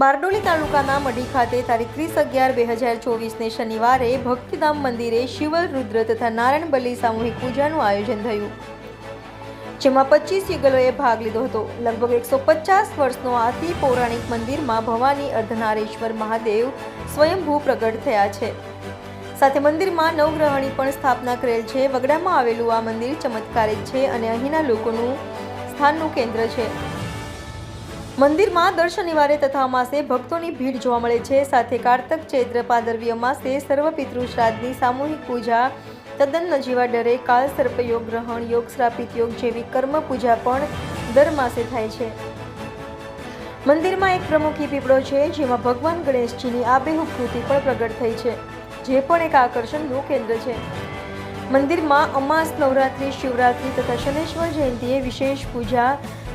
બારડોલી તાલુકાના મઢી ખાતે તારીખ ત્રીસ અગિયાર બે હજાર ચોવીસને શનિવારે ભક્તિધામ મંદિરે શિવલ, રુદ્ર તથા નારાયણ બલી સામૂહિક પૂજાનું આયોજન થયું. જેમાં પચીસ યુગલોએ ભાગ લીધો હતો. લગભગ એકસો પચાસ વર્ષનો આથી પૌરાણિક મંદિરમાં ભવાની અર્ધનારેશ્વર મહાદેવ સ્વયંભૂ પ્રગટ થયા છે. સાથે મંદિરમાં નવગ્રહણી પણ સ્થાપના કરેલ છે. વગડામાં આવેલું આ મંદિર ચમત્કારિક છે અને અહીંના લોકોનું સ્થાનનું કેન્દ્ર છે. મંદિરમાં દર શનિવારે તથા અમાસે ભક્તોની ભીડ જોવા મળે છે. સાથે કારતક ચૈત્ર પાદરવી અમાસે સર્વ પિતૃ શ્રાદ્ધની સામૂહિક પૂજા, તદ્દન નજીવા ડરે, કાલ સર્પયોગ ગ્રહણ, યોગ શ્રાપિત યોગ જેવી કર્મ પૂજા પણ દર માસે થાય છે. મંદિરમાં એક પ્રમુખી પીપળો છે, જેમાં ભગવાન ગણેશજીની આબેહૂબ કૃતિ પણ પ્રગટ થઈ છે, જે પણ એક આકર્ષણનું કેન્દ્ર છે. મંદિરમાં અમાસ, નવરાત્રિ, શિવરાત્રિ તથા શનેશ્વર જયંતિએ વિશેષ પૂજા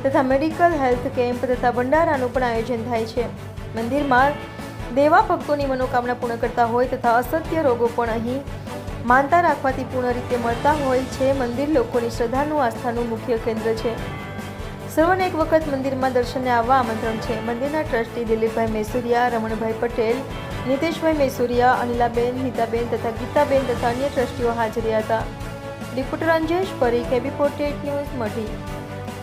તથા મેડિકલ હેલ્થ કેમ્પ તથા ભંડારાનું પણ આયોજન થાય છે. મંદિરમાં દેવા ભક્તોની મનોકામના પૂર્ણ કરતા હોય તથા અસત્ય રોગો પણ અહીં માનતા રાખવાથી પૂર્ણ રીતે મળતા હોય છે. મંદિર લોકોની શ્રદ્ધાનું, આસ્થાનું મુખ્ય કેન્દ્ર છે. સર્વને એક વખત મંદિરમાં દર્શને આવવા આમંત્રણ છે. મંદિરના ટ્રસ્ટી દિલીપભાઈ મેસુરિયા, રમણભાઈ પટેલ નીતેશભાઈ મેસુરિયા, અનિલાબેન, નીતાબેન તથા ગીતાબેન તથા અન્ય ટ્રસ્ટીઓ હાજર હતા. Reporter Anjesh Parikh AB news Madhi.